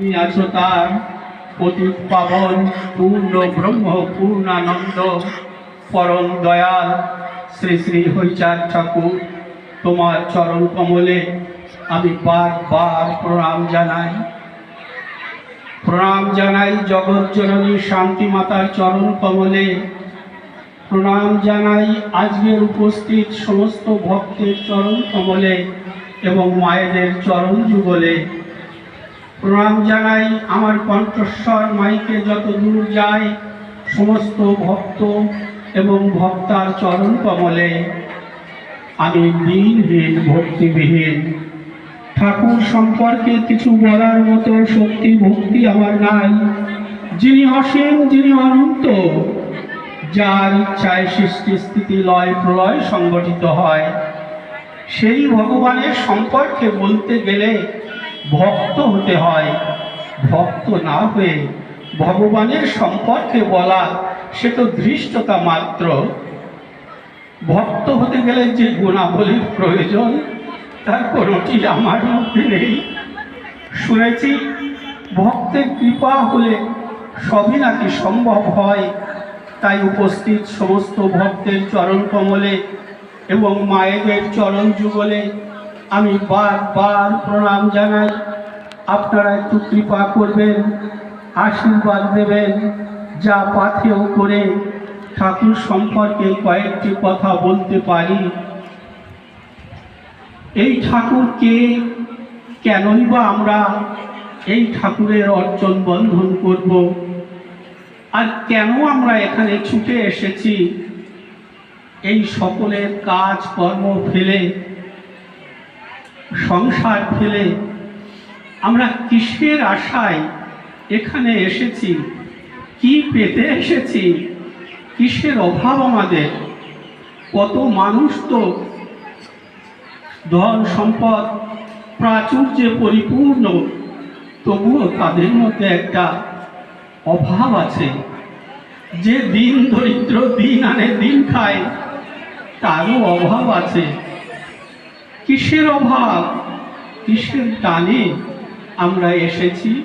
তুমি আছো তার পতিত পাবন, পূর্ণ ব্রহ্ম, পূর্ণানন্দ, পরম দয়াল শ্রী শ্রী হরিচাঁদ ঠাকুর। তোমার চরণ কমলে আমি বারবার প্রণাম জানাই। প্রণাম জানাই জগৎ জননী শান্তি মাতার চরণ কমলে। প্রণাম জানাই আজকের উপস্থিত সমস্ত ভক্তের চরণ কমলে এবং মায়েদের চরণ যুগলে। প্রণাম জানাই আমার কণ্ঠস্বর মাইকে যত দূর যায়, সমস্ত ভক্ত এবং ভক্তার চরণ কমলে। আমি দিনহীন ভক্তিবিহীন। ঠাকুর সম্পর্কে কিছু বলার মতো শক্তি, ভক্তি আমার নাই। যিনি অসীম, যিনি অনন্ত, যার ইচ্ছায় সৃষ্টি, স্থিতি, লয়, প্রলয় সংগঠিত হয়। সেই ভগবানের সম্পর্কে বলতে গেলে ভক্ত হতে হয়। ভক্ত না হয়ে ভগবানের সম্পর্কে বলা, সে তো ধৃষ্টতা মাত্র। ভক্ত হতে গেলে যে গুণাবলীর প্রয়োজন, তার কোনোটি আমার মধ্যে নেই। শুনেছি, ভক্তের কৃপা হলে সবই নাকি সম্ভব হয়। তাই উপস্থিত সমস্ত ভক্তের চরণ কমলে এবং মায়েদের চরণ যুগলে আমি বারবার প্রণাম জানাই। আপনারা একটু কৃপা করবেন, আশীর্বাদ দেবেন, যা পাথেও করে ঠাকুর সম্পর্কে কয়েকটি কথা বলতে পারি। এই ঠাকুরকে কেনই বা আমরা এই ঠাকুরের অর্জন বন্ধন করব? আর কেন আমরা এখানে ছুটে এসেছি? এই সকলের কাজ কর্ম ফেলে সংসার ফেলে। আমরা কিসের আশায় এখানে এসেছি? কি পেতে এসেছি? কিসের অভাব আমাদের? কত মানুষ তো ধন সম্পদ প্রাচুর্যে পরিপূর্ণ, তবুও তাদের মধ্যে একটা অভাব আছে। যে দিন দরিদ্র দিন আনে দিন খায়, তারও অভাব আছে। কিসের অভাব? কিসের টানে আমরা এসেছি?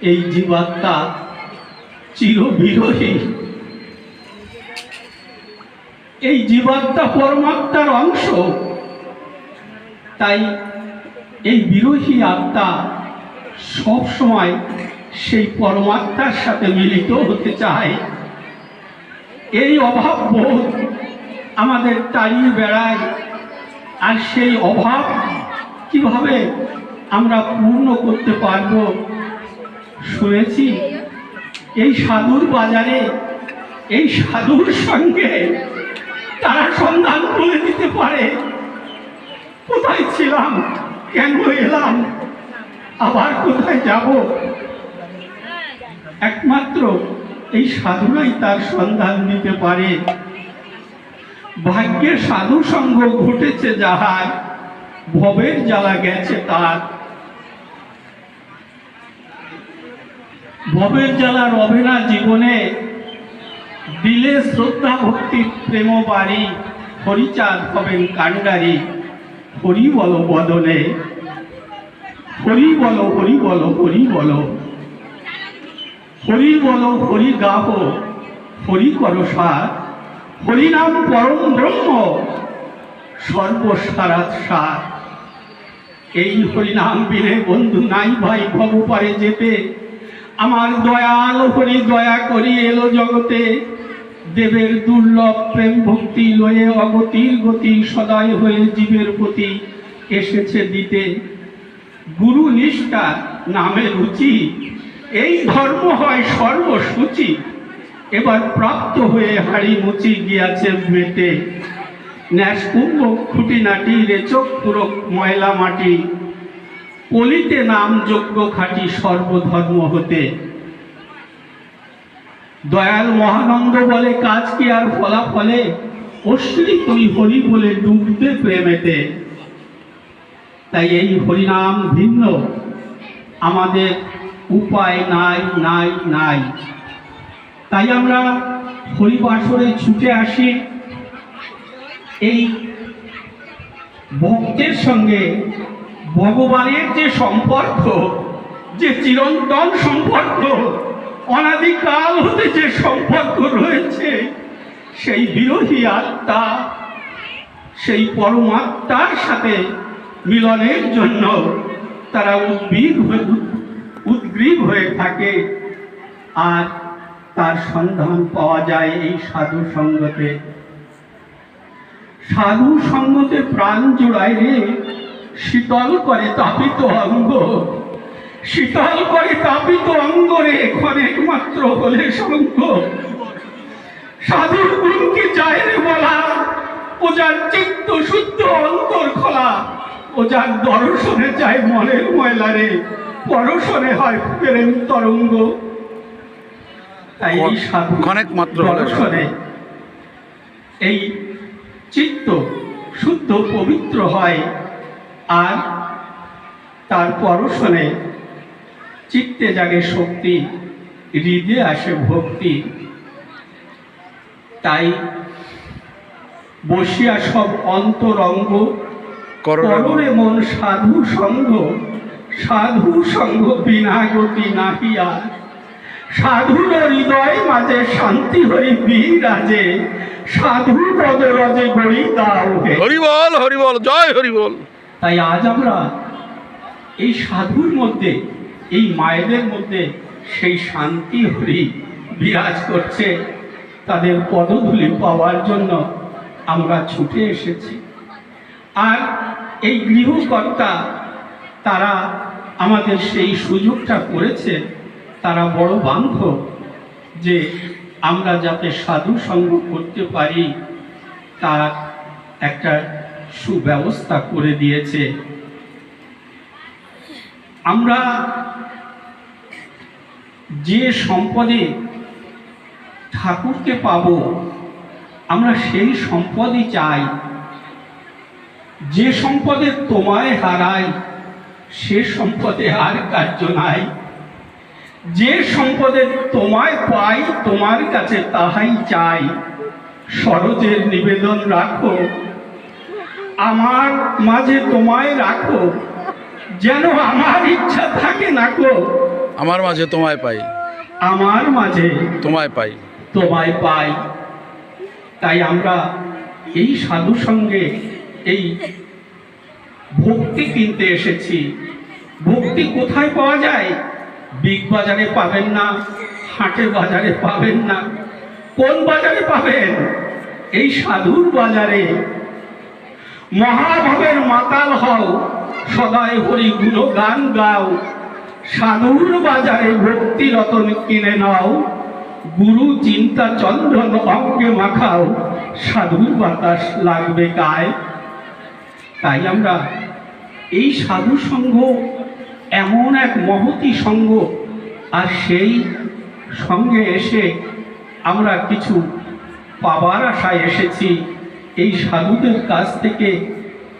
এই জীবাত্মা চিরবিরোহী। এই জীবাত্মা পরমাত্মার অংশ। তাই এই বিরোহী আত্মা সব সময় সেই পরমাত্মার সাথে মিলিত হতে চায়। এই অভাব বোধ আমাদের তাড়িয়ে বেড়ায়। আর সেই অভাব কীভাবে আমরা পূর্ণ করতে পারব শুনেছি? এই সাধুর বাজারে, এই সাধুর সঙ্গে তারা সন্ধান করে দিতে পারে। কোথায় ছিলাম? কেন এলাম? আবার কোথায় যাব? একমাত্র এই সাধুরাই তার সন্ধান দিতে পারে। ভাগ্যের সাধু সঙ্গ ঘটেছে যাহার, ভবের জ্বালা গেছে তার। ভবের জ্বালা রবে জীবনে দিলে শ্রদ্ধা ভক্তি প্রেম বাড়ি, হরিচাঁদ হবেন কাণ্ডারি, হরি বলো বদলে হরি বলো হরি বলো হরি বলো। হরি বলো, হরি গাহ, হরি করো সার। হরি নাম পরম ব্রহ্ম সর্বসারাত সার। এই হরিনাম বিনে বন্ধু নাই ভাই ভগপারে যেতে। আমার দয়াল হরি দয়া করি এলো জগতে। দেবের দুর্লভ প্রেম ভক্তি লয়ে অগতির গতি সদয় হয়ে জীবের প্রতি এসেছে দিতে। গুরু নিষ্ঠা, নামে রুচি, এই ধর্ম হয় সর্বসূচি। এবার প্রাপ্ত হয়ে হাড়ি মুচি গিয়াছে মেটে ন্যাসকুম্ভ খুঁটিনাটি রেচক পুরক ময়লা মাটি। কলিতে নাম যোগ্য খাটি সর্বধর্ম হতে। দয়াল মহানন্দ বলে, কাজ কি আর ফলাফলে? অশ্রী তুই হরি বলে ডুবতে প্রেমেতে। তাই এই হরিনাম ভিন্ন। আমাদের উপায় নাই নাই নাই। তাই আমরা হরিবাসরে ছুটে আসি। এই ভক্তের সঙ্গে ভগবানের যে সম্পর্ক, যে চিরন্তন সম্পর্ক, অনাদিকাল হতে যে সম্পর্ক রয়েছে, সেই বিরোহী আত্মা, সেই পরমাত্মার সাথে মিলনের জন্য তারা উদ্বিগ হয়ে উদ্গ্রীব হয়ে থাকে। আর তার সন্ধান পাওয়া যায় এই সাধু সঙ্গতে। সাধু সঙ্গতে প্রাণ জোড়ায় রে, শীতল করে তাপিত অঙ্গ। শীতল করে তাপিত অঙ্গ রে ক্ষণেক মাত্র হলে সঙ্গ। সাধুর গুণকে যায় রে বলা? ও যার চিত্ত শুদ্ধ অন্তর খোলা। ও যার দর্শনে যায় মনের ময়লা রে, পরশনে হয় প্রেম তরঙ্গ। তাই ক্ষণেক মাত্র এই চিত্ত শুদ্ধ পবিত্র হয় আর তার পরশনে চিত্তে জাগে শক্তি হৃদয়ে আসে ভক্তি। তাই বসিয়া সব অন্তরঙ্গ কররে মন সাধু সঙ্গ সাধু সঙ্গ বিনা গতি নাহিয়া সাধুর হৃদয় মাঝে শান্তি হই বিরাজে। সাধু পদ রজে গড়ি দাও হরি বল হরি বল জয় হরি বল তাই আজ আমরা এই সাধুর মধ্যে এই মায়েদের মধ্যে সেই শান্তি হরি বিরাজ করছে। তাদের পদধূলি পাওয়ার জন্য আমরা ছুটে এসেছি। আর এই গৃহকর্তা তারা আমাদের সেই সুযোগটা করেছে তারা বড় বান্ধব যে আমরা যাতে সাধু সঙ্গ করতে পারি, তার একটা সুব্যবস্থা করে দিয়েছে। আমরা যে সম্পদে ঠাকুরকে পাব, আমরা সেই সম্পদই চাই। যে সম্পদে তোমায় হারাই, সে সম্পদে আর কার্য নাই। যে সম্পদে তোমায় পাই তোমার কাছে তাহাই চাই। সরজের নিবেদন রাখো। আমার মাঝে তোমায় রাখো। যেন আমার ইচ্ছা থাকে না গো। আমার মাঝে তোমায় পাই। আমার মাঝে তোমায় পাই। তোমায় পাই। তাই আমরা এই সাধু সঙ্গে এই ভক্তি কিনতে এসেছি। ভক্তি কোথায় পাওয়া যায়? বিগ বাজারে পাবেন না হাটে বাজারে পাবেন না। কোন বাজারে পাবেন? এই সাধুর বাজারে। মহাভাবের মাতাল হও, সদায় হরি গুণগান গাও। সাধুর বাজারে ভক্তি রতন কিনে নাও। গুরু চিন্তা চন্দন অঙ্গে মাখাও। সাধুর বাতাস লাগবে গায়ে। তাই আমরা এই সাধু সংঘ এমন এক মহতি সঙ্গ, আর সেই সঙ্গে এসে আমরা কিছু পাবার আশায় এসেছি। এই সাধুদের কাছ থেকে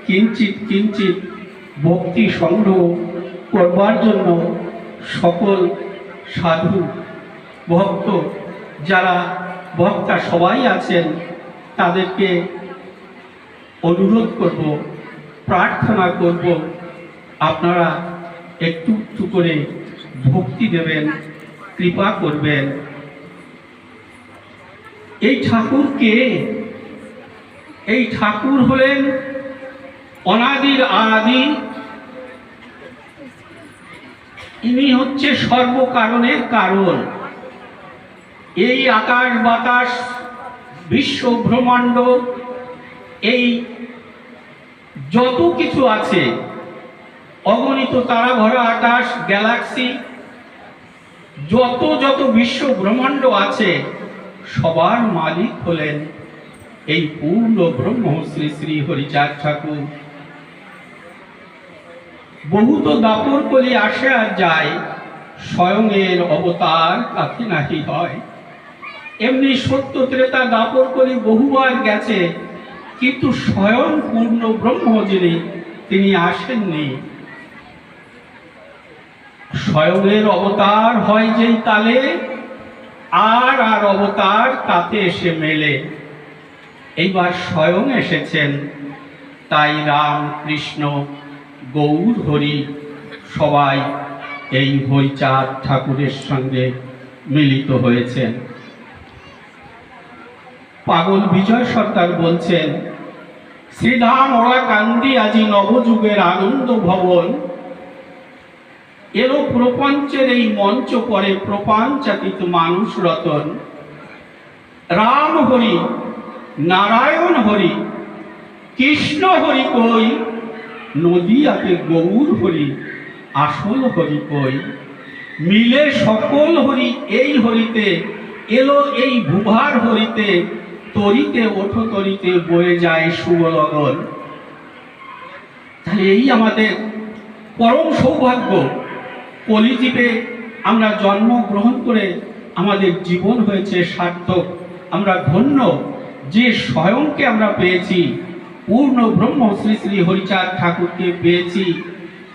কিঞ্চিত কিঞ্চিত ভক্তি সংগ্রহ করবার জন্য সকল সাধু ভক্ত, যারা ভক্তা সবাই আছেন, তাদেরকে অনুরোধ করব, প্রার্থনা করব, আপনারা একটু একটু করে ভক্তি দেবেন, কৃপা করবেন। এই ঠাকুর কে এই ঠাকুর হলেন অনাদির আদি। ইনি হচ্ছে সর্বকারণের কারণ। এই আকাশ বাতাস, বিশ্ব ব্রহ্মাণ্ড, এই যত কিছু আছে অগণিত তারা ভরা আকাশ গ্যালাক্সি যত যত বিশ্ব ব্রহ্মাণ্ড আছে, সবার মালিক হলেন এই পূর্ণ ব্রহ্ম শ্রী শ্রী হরিচাঁদ ঠাকুর। বহুত দাপর কলি আসে আর যায়, স্বয়ং এর অবতার কাকে নাহি হয়। এমনি সত্য ত্রেতা দাপর কলি বহুবার গেছে, কিন্তু স্বয়ং পূর্ণ ব্রহ্ম যিনি, তিনি আসেননি। স্বয়ংের অবতার হয় যেই তালে, আর আর অবতার তাতে এসে মেলে। এইবার স্বয়ং এসেছেন, তাই রাম, কৃষ্ণ, গৌর, হরি সবাই এই হরিচাঁদ ঠাকুরের সঙ্গে মিলিত হয়েছেন। পাগল বিজয় সরকার বলছেন, শ্রীধাম ওরা কান্দি আজি নবযুগের আনন্দ ভবন এরও প্রপঞ্চের এই মঞ্চ পরে প্রপঞ্চাতীত মানুষ রতন। রাম হরি, নারায়ণ হরি, কৃষ্ণ হরি কই নদীয়াতে গৌর হরি, আসল হরি কই। মিলে সকল হরি, এই হরিতে এলো এই ভুভার হরিতে, তরিতে ওঠো তরিতে বয়ে যায় সুবলগন। তাহলে এই আমাদের পরম সৌভাগ্য। কলিজীবে আমরা জন্মগ্রহণ করে আমাদের জীবন হয়েছে সার্থক। আমরা ধন্য যে স্বয়ংকে আমরা পেয়েছি। পূর্ণ ব্রহ্ম শ্রী শ্রী হরিচাঁদ ঠাকুরকে পেয়েছি।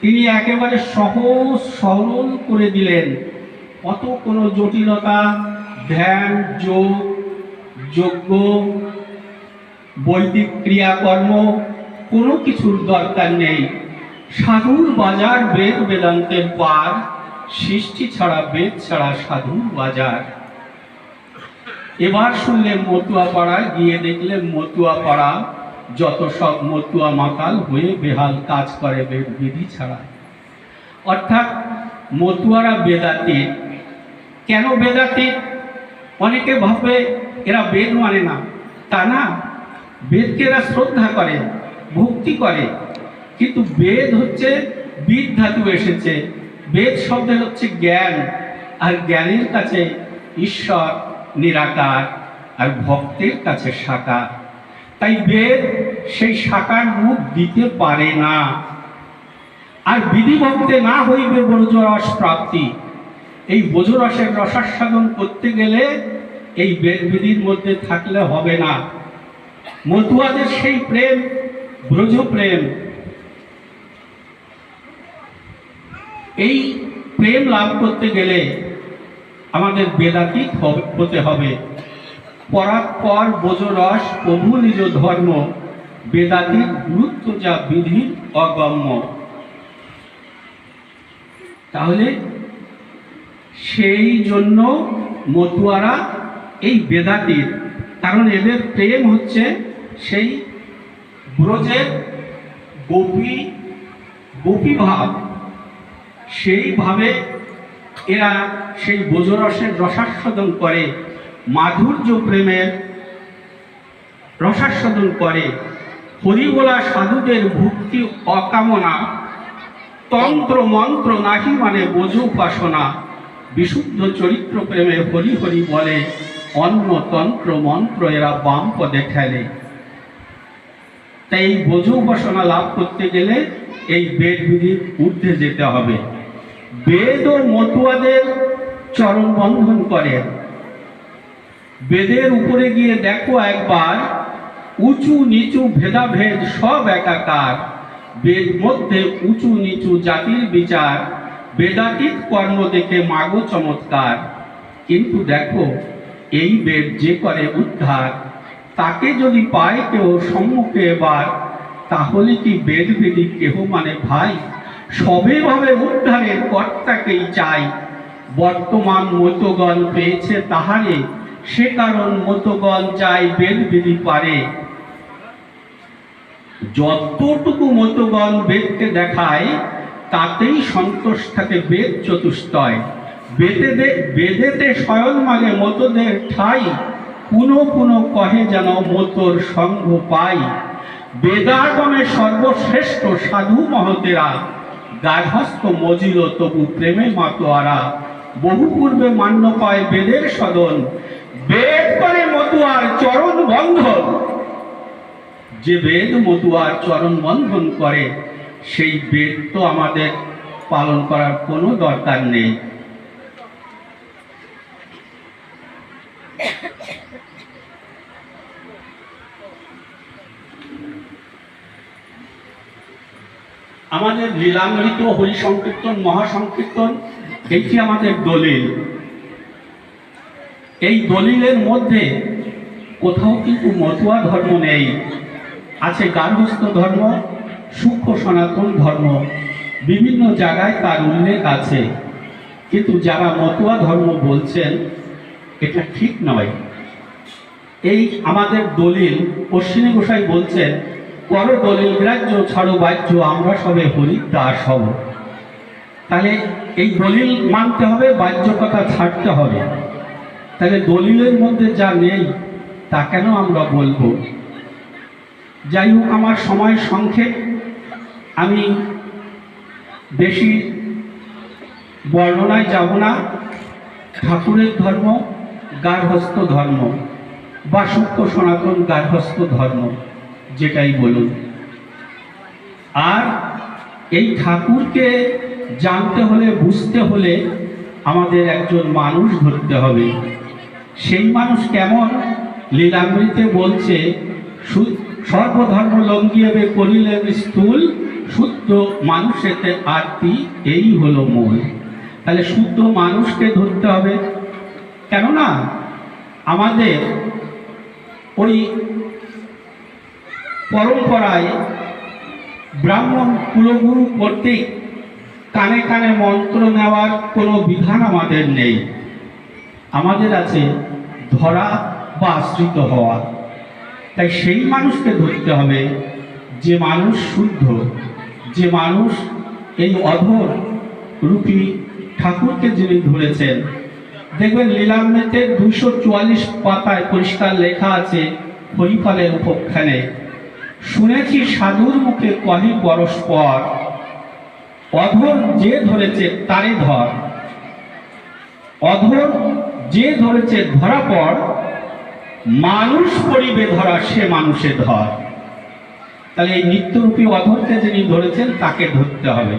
তিনি একেবারে সহজ সরল করে দিলেন। অত কোনো জটিলতা, ধ্যান, যোগ, যজ্ঞ, বৈদিক ক্রিয়াকর্ম, কোনো কিছুর দরকার নেই। সাধুর বাজার বেদ বেদান্তের পার, সৃষ্টি ছাড়া বেদ ছাড়া সাধুর বাজার। এবার শুনলে মতুয়া পাড়া গিয়ে দেখলে মতুয়া পাড়া যত সব মতুয়া মাতাল হয়ে বেহাল কাজ করে বেদ বিধি ছাড়া। অর্থাৎ মতুয়ারা বেদাতীত কেন বেদাতীত অনেকে ভাবে এরা বেদ মানে না। তা না, বেদকে এরা শ্রদ্ধা করে, ভক্তি করে। কিন্তু বেদ হচ্ছে বিদ ধাতু এসেছে। বেদ শব্দের হচ্ছে জ্ঞান, আর জ্ঞানের কাছে ঈশ্বর, নিরাকার, আর ভক্তের কাছে সাকার। তাই বেদ সেই সাকার মুখ দিতে পারে না। আর বিধি ভক্তে না হইবে ব্রজরস প্রাপ্তি। এই ব্রজরসের রসাস্বাদন করতে গেলে এই বেদ বিধির মধ্যে থাকলে হবে না। মতুয়াদের সেই প্রেম ব্রজ প্রেম এই প্রেম লাভ করতে গেলে আমাদের বেদাতীত হবে- হতে হবে। পরাৎপর বোজরস প্রভু নিজ ধর্ম, বেদাতীত গুরুত্ব যা বিধির অগম্য। তাহলে সেই জন্য মতুয়ারা এই বেদাতীত, কারণ এদের প্রেম হচ্ছে সেই ব্রজের গোপী গোপী ভাব। সেইভাবে এরা সেই বোজরসের রসাস্বাদন করে, মাধুর্য প্রেমের রসাস্বাদন করে, হরিবোলা সাধুদের ভক্তি অকামনা, তন্ত্র মন্ত্র নাহি মানে বোঝ উপাসনা, বিশুদ্ধ চরিত্র প্রেমে হরি হরি বলে অন্য তন্ত্র মন্ত্র এরা বাম পদে ঠেলে। তাই এই বোঝ উপাসনা লাভ করতে গেলে এই বেদ বিধির ঊর্ধ্বে যেতে হবে। বেদ ও মতুয়াদের চরণ বন্ধন করেন বেদের উপরে গিয়ে দেখো একবার, উঁচু নিচু ভেদাভেদ সব একাকার। বেদ মধ্যে উঁচু নিচু জাতির বিচার, বেদাতীত কর্ম দেখে মাগো চমৎকার। কিন্তু দেখো, এই বেদ যে করে উদ্ধার, তাকে যদি পায় কেউ সম্মুখে এবার, তাহলে কি বেদ বিধি কেহ মানে ভাই? সবে ভাবে উদ্ধারের কর্তাকেই চাই। বর্তমান মতগণ পেয়েছে তাহারে, সে কারণ মতগণ চাই বেদ বিধি পারে। যতটুকু মতগণ বেদকে দেখায়, তাতেই সন্তোষ থাকে বেদ চতুষ্টয়। বেদেদে বেদেতে স্বয়ং মানে মতদের ঠাই, পুনঃ পুনঃ কহে যেন মতর সঙ্গ পাই। বেদাগমে সর্বশ্রেষ্ঠ সাধু মহতেরা। গার্হস্থ মজিল তবু প্রেমে মাতোয়ারা বহু পূর্বে মান্য পায় বেদের সদন। বেদ করে মতুয়ার চরণ বন্ধন। যে বেদ মতুয়ার চরণ বন্ধন করে, সেই বেদ তো আমাদের পালন করার কোনো দরকার নেই। আমাদের লীলামৃত হরি সংকীর্তন মহাসংকীর্তন এইটি আমাদের দলিল। এই দলিলের মধ্যে কোথাও কিন্তু মতুয়া ধর্ম নেই। আছে গার্হস্থ ধর্ম, সূক্ষ্ম সনাতন ধর্ম। বিভিন্ন জায়গায় তার উল্লেখ আছে। কিন্তু যারা মতুয়া ধর্ম বলছেন, এটা ঠিক নয়। এই আমাদের দলিল অশ্বিনী গোসাই বলছেন পর দলিল, গ্রাহ্য ছাড়ো, বাহ্য, আমরা সবে হরি দাস হব। তাহলে এই দলিল মানতে হবে বাহ্য কথা ছাড়তে হবে। তাহলে দলিলের মধ্যে যা নেই, তা কেন আমরা বলব? যাই হোক, আমার সময় সংক্ষেপ। আমি বেশি বর্ণনায় যাব না। ঠাকুরের ধর্ম গার্হস্থ ধর্ম, বা সূক্ষ্ম সনাতন গার্হস্থ ধর্ম। যেটাই বলুন। আর এই ঠাকুরকে জানতে হলে, বুঝতে হলে আমাদের একজন মানুষ ধরতে হবে। সেই মানুষ কেমন? লীলামৃতে বলছে সর্বধর্ম লঙ্ঘিয়াবে করিলেন স্থূল শুদ্ধ মানুষেতে আরতি, এই হলো মূল। তাহলে শুদ্ধ মানুষকে ধরতে হবে। কেননা, আমাদের ওই পরম্পরায় ব্রাহ্মণ কুলগুরু কর্তৃক কানে কানে মন্ত্র নেওয়ার কোনো বিধান আমাদের নেই। আমাদের আছে ধরা বা আশ্রিত হওয়া। তাই সেই মানুষকে ধরতে হবে যে মানুষ শুদ্ধ, যে মানুষ এই অধর রূপী ঠাকুরকে যিনি ধরেছেন। দেখবেন লীলামৃতে দুশো চুয়াল্লিশ পাতায় পরিষ্কার লেখা আছে হরিফলের উপখ্যানে। শুনেছি সাধুর মুখে কহে পরস্পর। অধর যে ধরেছে তারে ধর। অধর যে ধরেছে ধরা পর, মানুষ পরিবে ধরা সে মানুষে ধর। তাহলে এই নিত্যরূপী অধরকে যিনি ধরেছেন, তাকে ধরতে হবে।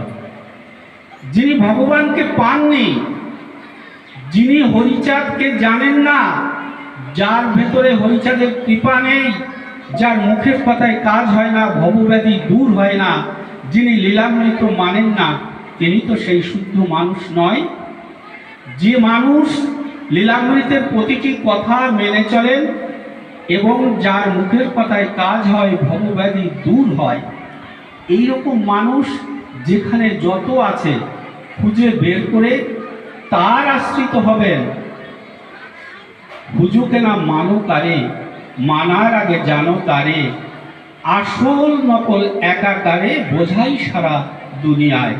যিনি ভগবানকে পাননি, যিনি হরিচাঁদকে জানেন না, যার ভেতরে হরিচাঁদের কৃপা নেই যার মুখের কথায় কাজ হয় না, ভবব্যাধি দূর হয় না, যিনি লীলামৃত মানেন না, তিনি তো সেই শুদ্ধ মানুষ নয়। যে মানুষ লীলামৃতের প্রতিটি কথা মেনে চলেন এবং যার মুখের কথায় কাজ হয়, ভবব্যাধি দূর হয়। এই রকম মানুষ যেখানে যত আছে, খুঁজে বের করে তার আশ্রিত হবেন। হুজুকে না মানো কারে মানার আগে জানো তারে, আসল নকল একাকারে বোঝাই সারা দুনিয়ায়।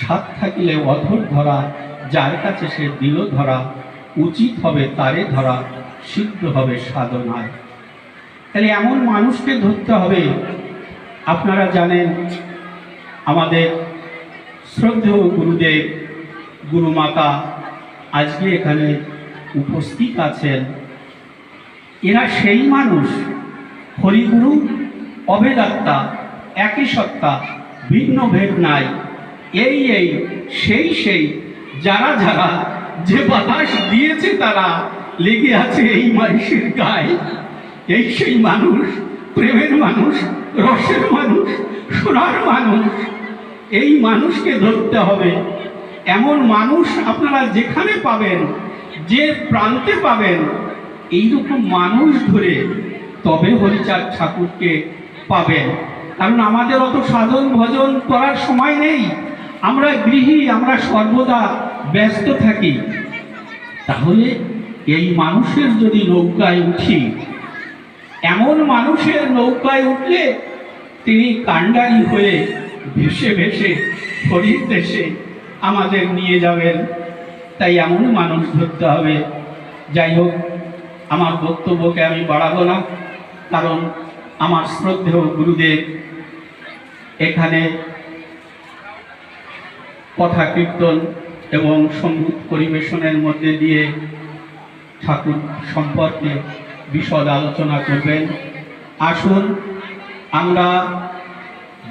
সাত থাকিলে অধর ধরা, যার কাছে সে দিল ধরা, উচিত হবে তারে ধরা সিদ্ধ হবে সাধনায়। তাহলে এমন মানুষকে ধরতে হবে, আপনারা জানেন, আমাদের শ্রদ্ধেয় গুরুদেব, গুরুমাতা আজকে এখানে উপস্থিত আছেন। এরা সেই মানুষ, হরিগুরু অভেদাত্মা একই সত্তা, ভিন্ন ভেদ নাই। এই এই, সেই সেই, যারা যারা যে বাতাস দিয়েছে তারা লেগে আছে এই মানুষের গায়ে। এই সেই মানুষ, প্রেমের মানুষ, রসের মানুষ, সোনার মানুষ। এই মানুষকে ধরতে হবে। এমন মানুষ আপনারা যেখানে পাবেন, যে প্রান্তে পাবেন এইরকম মানুষ ধরে তবে হরিচাঁদ ঠাকুরকে পাবেন। কারণ আমাদের অত সাধন ভজন করার সময় নেই। আমরা গৃহী, আমরা সর্বদা ব্যস্ত থাকি। তাহলে এই মানুষের যদি নৌকায় উঠি, এমন মানুষের নৌকায় উঠলে তিনি কাণ্ডারি হয়ে ভেসে ভেসে হরির দেশে আমাদের নিয়ে যাবেন। তাই এমন মানুষ ধরতে হবে। যাই হোক আমার বক্তব্যকে আমি বাড়াবো না, কারণ আমার শ্রদ্ধেয় গুরুদেব এখানে কথা কীর্তন এবং সংগীত পরিবেশনের মধ্যে দিয়ে ঠাকুর সম্পর্কে বিশদ আলোচনা করবেন। আসুন, আমরা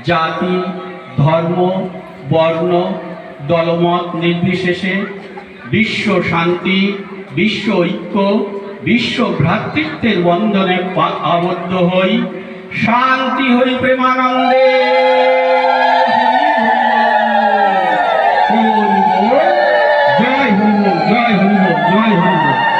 জাতি, ধর্ম, বর্ণ, দলমত নির্বিশেষে বিশ্ব শান্তি, বিশ্ব ঐক্য বিশ্ব ভ্রাতৃত্বের বন্ধনে আবদ্ধ হই শান্তি হই প্রেমানন্দে জয় হরি বল, জয় হরি জয় হরি বল।